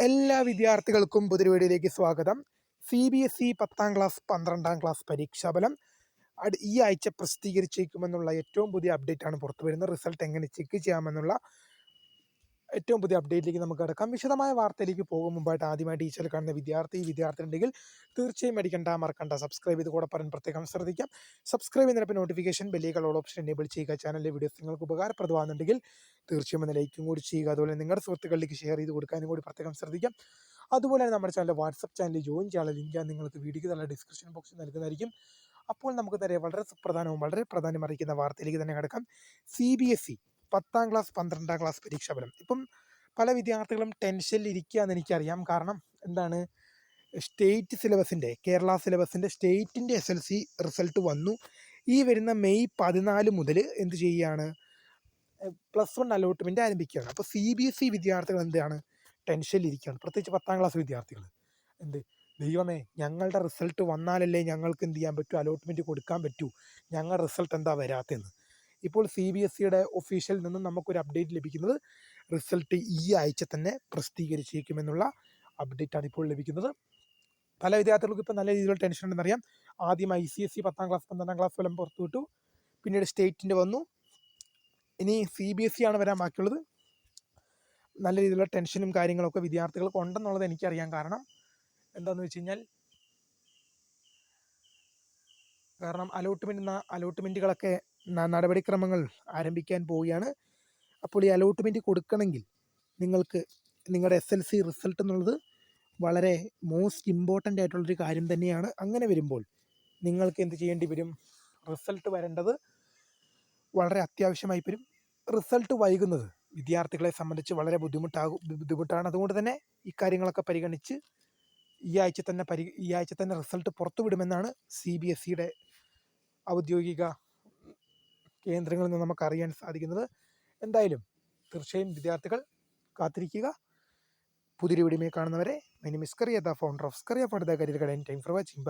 എല്ലാ വിദ്യാർത്ഥികൾക്കും പുതിരുവേടിയിലേക്ക് സ്വാഗതം. സി ബി എസ് ഇ പത്താം ക്ലാസ് പന്ത്രണ്ടാം ക്ലാസ് പരീക്ഷാഫലം ഈ ആഴ്ച പ്രസിദ്ധീകരിച്ചേക്കുമെന്നുള്ള ഏറ്റവും പുതിയ അപ്ഡേറ്റ് ആണ് പുറത്തു വരുന്നത് റിസൾട്ട് എങ്ങനെ ചെക്ക് ചെയ്യാമെന്നുള്ള ഏറ്റവും പുതിയ അപ്ഡേറ്റിലേക്ക് നമുക്ക് കിടക്കാം. വിശദമായ വാർത്തയിലേക്ക് പോകും. മുമ്പായിട്ട് ആദ്യമായിട്ട് ഈ ചാനൽ കാണുന്ന വിദ്യാർത്ഥി വിദ്യാർത്ഥി ഉണ്ടെങ്കിൽ തീർച്ചയായും അടിക്കണ്ട മറക്കണ്ട. സബ്സ്ക്രൈബ് ചെയ്ത് കൂടെ പറയാൻ പ്രത്യേകം ശ്രദ്ധിക്കാം. സബ്സ്ക്രൈബ് ചെയ്യുന്നതിനൊപ്പം നോട്ടിഫിക്കേഷൻ ബെല്ലുകൾ ഓൾ ഓപ്ഷൻ എനേബിൾ ചെയ്യുക. ചാനലിലെ വീഡിയോസ് നിങ്ങൾക്ക് ഉപകാരപ്രദമാകുന്നുണ്ടെങ്കിൽ തീർച്ചയായും ഒന്ന് ലൈക്കും കൂടി ചെയ്യുക. അതുപോലെ നിങ്ങളുടെ സുഹൃത്തുക്കളിലേക്ക് ഷെയർ ചെയ്ത് കൊടുക്കാനും കൂടി പ്രത്യേകം ശ്രദ്ധിക്കാം. അതുപോലെ തന്നെ നമ്മുടെ ചാനൽ വാട്സപ്പ് ചാനലിൽ ജോയിൻ ചെയ്യാനുള്ള ലിങ്ക് നിങ്ങൾക്ക് വീഡിയോയ്ക്ക് നല്ല ഡിസ്ക്രിപ്ഷൻ ബോക്സിൽ നൽകുന്നതായിരിക്കും. അപ്പോൾ നമുക്ക് തന്നെ വളരെ സുപ്രധാനവും വളരെ പ്രധാനം അറിയിക്കുന്ന വാർത്തയിലേക്ക് തന്നെ കിടക്കാം. സി ബി എസ് ഇ പത്താം ക്ലാസ് പന്ത്രണ്ടാം ക്ലാസ് പരീക്ഷാഫലം ഇപ്പം പല വിദ്യാർത്ഥികളും ടെൻഷനിൽ ഇരിക്കുകയെന്ന് എനിക്കറിയാം. കാരണം എന്താണ്? സ്റ്റേറ്റ് സിലബസിന്റെ കേരള സിലബസിന്റെ സ്റ്റേറ്റിന്റെ എസ് എൽ സി റിസൾട്ട് വന്നു. ഈ വരുന്ന മെയ് പതിനാല് മുതൽ എന്ത് ചെയ്യുകയാണ്? പ്ലസ് വൺ അലോട്ട്മെന്റ് ആരംഭിക്കുകയാണ്. അപ്പോൾ സി ബി എസ് ഇ വിദ്യാർത്ഥികൾ എന്താണ്? ടെൻഷനിൽ ഇരിക്കുകയാണ്. പ്രത്യേകിച്ച് പത്താം ക്ലാസ് വിദ്യാർത്ഥികൾ. എന്ത്? ദൈവമേ ഞങ്ങളുടെ റിസൾട്ട് വന്നാലല്ലേ ഞങ്ങൾക്ക് എന്ത് ചെയ്യാൻ പറ്റൂ? അലോട്ട്മെന്റ് കൊടുക്കാൻ പറ്റൂ. ഞങ്ങളുടെ റിസൾട്ട് എന്താ വരാത്തതെന്ന്. ഇപ്പോൾ സി ബി എസ് സിയുടെ ഒഫീഷ്യൽ നിന്നും നമുക്കൊരു അപ്ഡേറ്റ് ലഭിക്കുന്നത് റിസൾട്ട് ഈ ആഴ്ച തന്നെ പ്രസിദ്ധീകരിച്ചേക്കുമെന്നുള്ള അപ്ഡേറ്റാണ് ഇപ്പോൾ ലഭിക്കുന്നത്. പല വിദ്യാർത്ഥികൾക്കും ഇപ്പോൾ നല്ല രീതിയിലുള്ള ടെൻഷൻ ഉണ്ടെന്ന് അറിയാം. ആദ്യം ഐ സി എസ് സി പത്താം ക്ലാസ് പന്ത്രണ്ടാം ക്ലാസ് ഫലം പുറത്തുവിട്ടു പിന്നീട് സ്റ്റേറ്റിന്റെ വന്നു. ഇനി സി ബി എസ് സി ആണ് വരാൻ ബാക്കിയുള്ളത്. നല്ല രീതിയിലുള്ള ടെൻഷനും കാര്യങ്ങളൊക്കെ വിദ്യാർത്ഥികൾക്ക് ഉണ്ടെന്നുള്ളത് എനിക്കറിയാൻ കാരണം എന്താണെന്ന് വെച്ച് കഴിഞ്ഞാൽ കാരണം അലോട്ട്മെന്റ് അലോട്ട്മെന്റുകളൊക്കെ നടപടിക്രമങ്ങൾ ആരംഭിക്കാൻ പോവുകയാണ്. അപ്പോൾ ഈ അലോട്ട്മെന്റ് കൊടുക്കണമെങ്കിൽ നിങ്ങൾക്ക് നിങ്ങളുടെ എസ് എൽ സി റിസൾട്ട് എന്നുള്ളത് വളരെ മോസ്റ്റ് ഇമ്പോർട്ടന്റ് ആയിട്ടുള്ളൊരു കാര്യം തന്നെയാണ്. അങ്ങനെ വരുമ്പോൾ നിങ്ങൾക്ക് എന്ത് ചെയ്യേണ്ടി വരും? റിസൾട്ട് വരേണ്ടത് വളരെ അത്യാവശ്യമായി വരും. റിസൾട്ട് വൈകുന്നത് വിദ്യാർത്ഥികളെ സംബന്ധിച്ച് വളരെ ബുദ്ധിമുട്ടാകും ബുദ്ധിമുട്ടാണ്. അതുകൊണ്ട് തന്നെ ഇക്കാര്യങ്ങളൊക്കെ പരിഗണിച്ച് ഈ ആഴ്ച തന്നെ പരി ഈ ആഴ്ച തന്നെ റിസൾട്ട് പുറത്തുവിടുമെന്നാണ് സി ബി എസ് സിയുടെ ഔദ്യോഗിക കേന്ദ്രങ്ങളിൽ നിന്ന് നമുക്ക് അറിയാൻ സാധിക്കുന്നത് എന്തായാലും തീർച്ചയായും വിദ്യാർത്ഥികൾ കാത്തിരിക്കുക. പുതിയൊരു വീഡിയോ കാണുന്നവരെ മിനിമിസ്കറിയ the founder of Skaria for the career time for watching bye